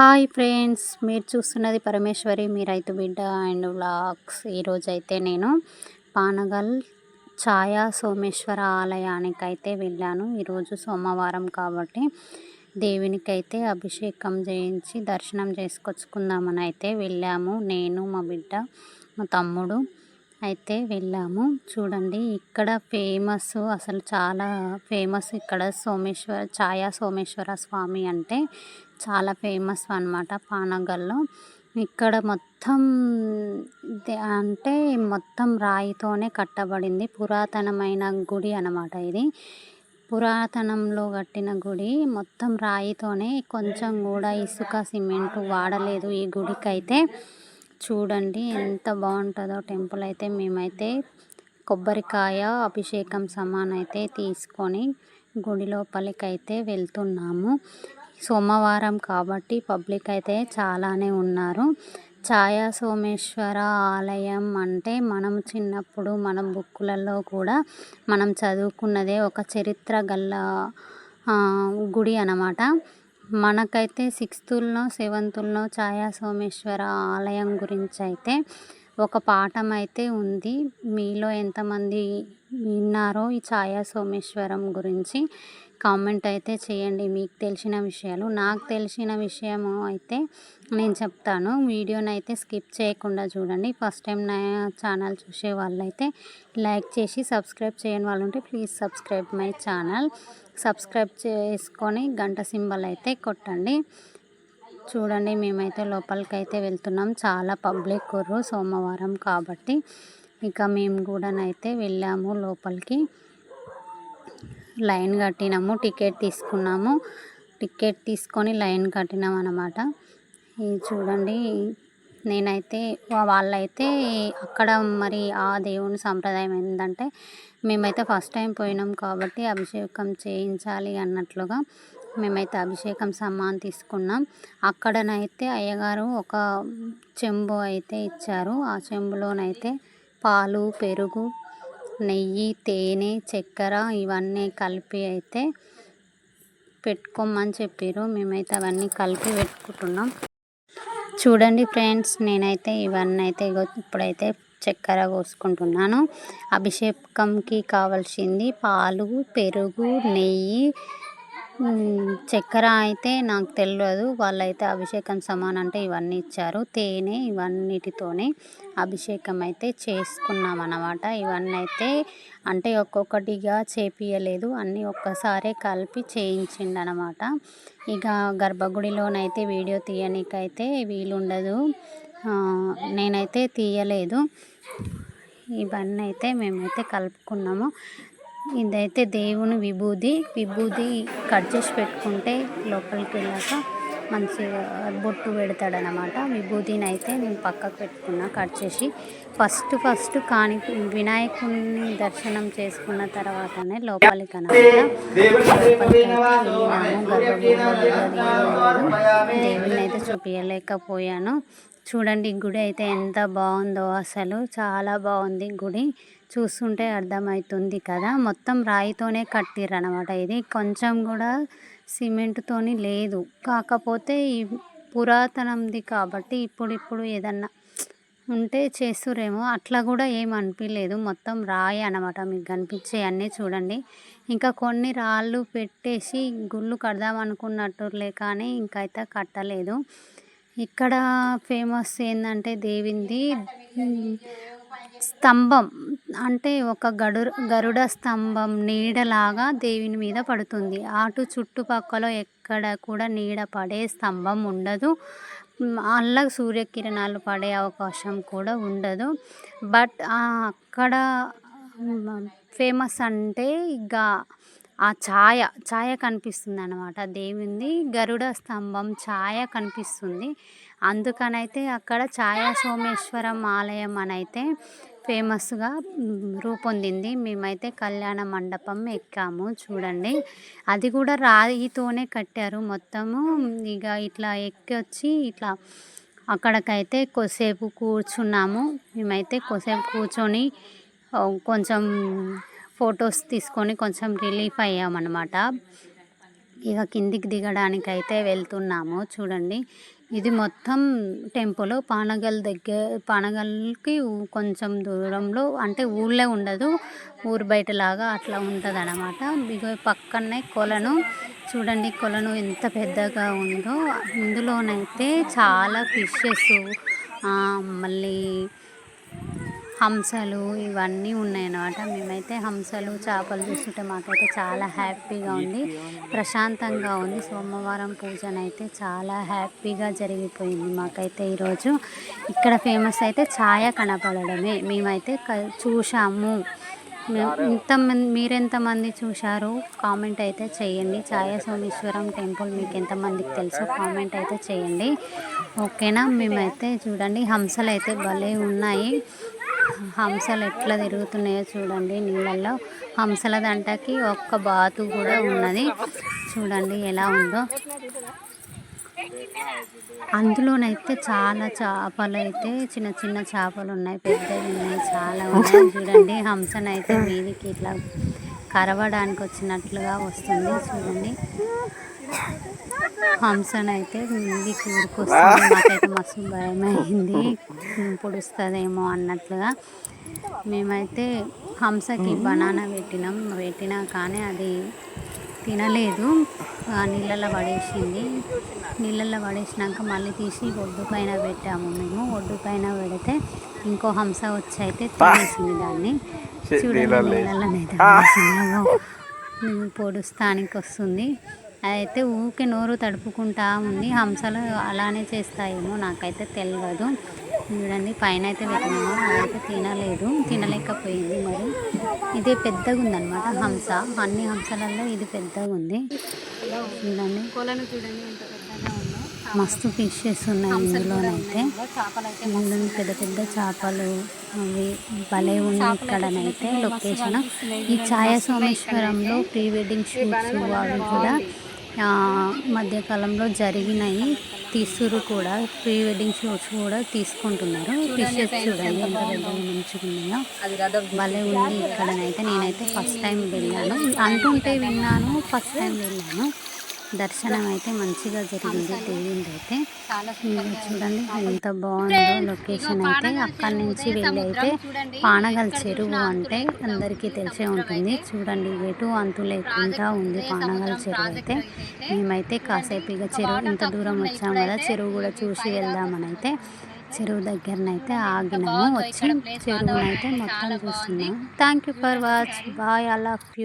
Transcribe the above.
Hi friends మీరు చూస్తున్నది పరమేశ్వరి మీ రైతు బిడ్డ అండ్ వ్లాగ్స్. ఈరోజైతే నేను పానగల్ ఛాయా సోమేశ్వర ఆలయానికి అయితే వెళ్ళాను ఈరోజు సోమవారం కాబట్టి దేవునికైతే అభిషేకం చేయించి దర్శనం చేసుకొచ్చుకుందామని అయితే వెళ్ళాము. నేను మా బిడ్డ మా తమ్ముడు అయితే వెళ్ళాము. చూడండి ఇక్కడ ఫేమస్ అసలు చాలా ఫేమస్ ఇక్కడ సోమేశ్వర ఛాయా సోమేశ్వర స్వామి అంటే చాలా ఫేమస్ అనమాట పానగల్లో. ఇక్కడ మొత్తం అంటే మొత్తం రాయితోనే కట్టబడింది. పురాతనమైన గుడి అనమాట ఇది. పురాతనంలో కట్టిన గుడి. మొత్తం రాయితోనే కొంచెం కూడా ఇసుక సిమెంట్ వాడలేదు ఈ గుడికి అయితే చూడండి ఎంత బాగుంటుందో టెంపుల్ అయితే మేమైతే కొబ్బరికాయ అభిషేకం సమాన్ అయితే తీసుకొని గుడి లోపలికి అయితే వెళ్తున్నాము. సోమవారం కాబట్టి పబ్లిక్ అయితే చాలానే ఉన్నారు. ఛాయా సోమేశ్వర ఆలయం అంటే మనం చిన్నప్పుడు మన బుక్కులలో కూడా మనం చదువుకున్నదే ఒక చరిత్ర గల్ల గుడి అన్నమాట. మనకైతే సిక్స్త్లో సెవెంత్లో ఛాయా సోమేశ్వర ఆలయం గురించి అయితే ఒక పాఠం అయితే ఉంది. మీలో ఎంతమంది విన్నారో ఈ ఛాయా సోమేశ్వరం గురించి కామెంట్ అయితే చేయండి. మీకు తెలిసిన విషయాలు. నాకు తెలిసిన విషయము అయితే నేను చెప్తాను. వీడియోని అయితే స్కిప్ చేయకుండా చూడండి. ఫస్ట్ టైం నా ఛానల్ చూసే వాళ్ళైతే లైక్ చేసి సబ్స్క్రైబ్ చేయని వాళ్ళు ఉంటే please subscribe my channel. Subscribe చేసుకొని గంట సింబల్ అయితే కొట్టండి. చూడండి మేమైతే లోపలికి అయితే వెళ్తున్నాం. చాలా పబ్లిక్ కుర్రు సోమవారం కాబట్టి. ఇక మేము కూడానైతే వెళ్ళాము లోపలికి. లైన్ కట్టినాము టికెట్ తీసుకున్నాము. టికెట్ తీసుకొని లైన్ కట్టినాం అనమాట ఇది చూడండి నేనైతే వాళ్ళైతే అక్కడ మరి ఆ దేవుని సంప్రదాయం ఏంటంటే మేమైతే ఫస్ట్ టైం పోయినాం కాబట్టి అభిషేకం చేయించాలి అన్నట్లుగా మేమైతే అభిషేకం సమ్మాన్ తీసుకున్నాం. అక్కడనైతే అయ్యగారు ఒక చెంబు అయితే ఇచ్చారు. ఆ చెంబులోనైతే పాలు పెరుగు నెయ్యి తేనె చక్కెర ఇవన్నీ కలిపి అయితే పెట్టుకోమని చెప్పారు మేమైతే అవన్నీ కలిపి పెట్టుకుంటున్నాం. చూడండి ఫ్రెండ్స్ నేనైతే ఇవన్నీ అయితే ఇప్పుడైతే చక్కెర పోసుకుంటున్నాను అభిషేకంకి కావాల్సింది పాలు పెరుగు నెయ్యి చక్కెర అయితే నాకు తెలియదు వాళ్ళైతే అభిషేకం సమాన్ అంటే ఇవన్నీ ఇచ్చారు. తేనె ఇవన్నిటితోనే అభిషేకం అయితే చేసుకున్నాం అన్నమాట ఇవన్నీ అయితే అంటే ఒక్కొక్కటిగా చేపియలేదు. అన్నీ ఒక్కసారే కలిపి చేయించిండనమాట ఇక గర్భగుడిలోనైతే వీడియో తీయనికైతే వీలుండదు. నేనైతే తీయలేదు. ఇవన్నీ అయితే మేమైతే కలుపుకున్నాము. ఇదైతే దేవుని విభూది. విభూది కట్ చేసి పెట్టుకుంటే లోపలికి వెళ్ళాక మంచిగా బొట్టు పెడతాడనమాట. విభూతిని అయితే నేను పక్కకు పెట్టుకున్నా కట్ చేసి. ఫస్ట్ ఫస్ట్ కాని వినాయకుడిని దర్శనం చేసుకున్న తర్వాతనే లోపలికి అనమాట దేవుని అయితే చూపించలేకపోయాను చూడండి గుడి అయితే ఎంత బాగుందో అసలు. చాలా బాగుంది గుడి. చూస్తుంటే అర్థమవుతుంది కదా. మొత్తం రాయితోనే కట్టిర్రు అనమాట ఇది. కొంచెం కూడా సిమెంట్తోని లేదు. కాకపోతే ఈ పురాతనంది కాబట్టి ఇప్పుడు ఇప్పుడు ఏదన్నా ఉంటే చేస్తురేమో. అట్లా కూడా ఏం అనిపించలేదు మొత్తం రాయి అనమాట మీకు కనిపించే అన్నీ చూడండి. ఇంకా కొన్ని రాళ్ళు పెట్టేసి గుళ్ళు కడదాం అనుకున్నట్టులే కానీ ఇంకైతే కట్టలేదు. ఇక్కడ ఫేమస్ ఏంటంటే దేవింది. స్తంభం అంటే ఒక గడు గరుడ స్తంభం నీడలాగా దేవుని మీద పడుతుంది. అటు చుట్టుపక్కల ఎక్కడ కూడా నీడ పడే స్తంభం ఉండదు. అల్ల సూర్యకిరణాలు పడే అవకాశం కూడా ఉండదు. బట్ అక్కడ ఫేమస్ అంటే ఇక ఆ ఛాయ ఛాయ కనిపిస్తుంది అనమాట దేవుంది గరుడ స్తంభం ఛాయ కనిపిస్తుంది. అందుకనైతే అక్కడ ఛాయా సోమేశ్వరం ఆలయం అనైతే ఫేమస్గా రూపొందింది. మేమైతే కళ్యాణ మండపం ఎక్కాము చూడండి. అది కూడా రాయితోనే కట్టారు. మొత్తము ఇక ఇట్లా ఎక్కి వచ్చి ఇట్లా అక్కడికైతే కొసేపు కూర్చున్నాము. మేమైతే కొసేపు కూర్చొని కొంచెం ఫొటోస్ తీసుకొని కొంచెం రిలీఫ్ అయ్యామన్నమాట. ఇక కిందికి దిగడానికి అయితే వెళ్తున్నాము. చూడండి. ఇది మొత్తం టెంపుల్. పానగల్ దగ్గర పానగల్కి కొంచెం దూరంలో అంటే ఊళ్ళో ఉండదు. ఊరు బయట లాగా అట్లా ఉంటుంది అనమాట ఇక పక్కనే కొలను. చూడండి కొలను ఎంత పెద్దగా ఉందో. ఇందులోనైతే చాలా ఫిషెస్ మళ్ళీ హంసలు ఇవన్నీ ఉన్నాయన్నమాట. మేమైతే హంసలు చేపలు చూస్తుంటే మాకైతే చాలా హ్యాపీగా ఉంది. ప్రశాంతంగా ఉంది. సోమవారం పూజనైతే చాలా హ్యాపీగా జరిగిపోయింది మాకైతే ఈరోజు. ఇక్కడ ఫేమస్ అయితే ఛాయ కనపడమే. మేమైతే క- చూసాము మేము మీరెంతమంది చూశారు? కామెంట్ అయితే చేయండి. ఛాయ సోమేశ్వరం టెంపుల్ మీకు ఎంతమందికి తెలుసో కామెంట్ అయితే చేయండి. ఓకేనా? మేమైతే చూడండి. హంసలు అయితే భలే ఉన్నాయి. హంసలు ఎట్లా తిరుగుతున్నాయో చూడండి. నీళ్ళల్లో హంసల దంటకి ఒక్క బాతు కూడా ఉన్నది. చూడండి ఎలా ఉందో. అందులోనైతే చాలా చేపలు అయితే చిన్న చిన్న చేపలు ఉన్నాయి. పెద్దవి ఉన్నాయి. చాలా ఉన్నాయి. చూడండి. హంసనైతే మీదికి ఇట్లా కరవడానికి వచ్చినట్లుగా వస్తుంది చూడండి. హంసనైతే మీదికి ఊరుకొస్తుంది. మాకైతే మస్తు భయం అయింది పొడుస్తుందేమో అన్నట్లుగా. మేమైతే హంసకి బనానా పెట్టినాం. పెట్టినా కానీ అది తినలేదు. ఆ నీళ్ళల్లో పడేసింది. నీళ్ళల్లో పడేసినాక మళ్ళీ తీసి ఒడ్డు పైన పెట్టాము మేము. ఒడ్డు పైన పెడితే ఇంకో హంస వచ్చి అయితే తినేసింది దాన్ని. చూడండి పొడుస్తానికి వస్తుంది అయితే ఊకే నోరు తడుపుకుంటా ఉంది. హంసలు అలానే చేస్తాయేమో నాకైతే తెలియదు చూడండి పైన అయితే పెట్టినాము అదైతే తినలేదు. తినలేకపోయింది మరి. ఇది పెద్దగా ఉందన్నమాట హంస. అన్ని హంసలలో ఇది పెద్దగా ఉంది చూడండి. కొలను చూడండి ఎంత పెద్దగా ఉందో మస్తు ఫిషెస్ ఉన్నాయి ఇందులోనైతే. ముందు పెద్ద పెద్ద చేపలు అవి భలే ఉంది ఇక్కడనైతే లొకేషన్ ఈ ఛాయా సోమేశ్వరంలో ప్రీ వెడ్డింగ్ షూట్స్ అవి కూడా మధ్యకాలంలో జరిగినాయి. తీసురు కూడా ప్రీ వెడ్డింగ్ షూట్స్ కూడా తీసుకుంటున్నారు. ఫిషెస్ చూడండి ఎంత పెద్దగా భలే ఉంది ఇక్కడనైతే. నేనైతే ఫస్ట్ టైం వెళ్ళాను. అంటుంటే విన్నాను ఫస్ట్ టైం వెళ్ళాను. దర్శనం అయితే మంచిగా జరిగింది దేవుడి అయితే మీరు చూడండి ఎంత బాగుందో లొకేషన్ అయితే అక్కడి నుంచి వెళ్ళి అయితే పానగల్ చెరువు అంటే అందరికీ తెలిసే ఉంటుంది. చూడండి ఎటు అంతు లేకుండా ఉంది పానగల్ చెరువు అయితే. మేమైతే కాసేపు ఇక చెరువు ఇంత దూరం వచ్చాం కదా చెరువు కూడా చూసి వెళ్దామని అయితే చెరువు దగ్గరనైతే ఆగినాము వచ్చి చెరువునైతే మొత్తం చూస్తున్నాం. Thank you for watch bye I love you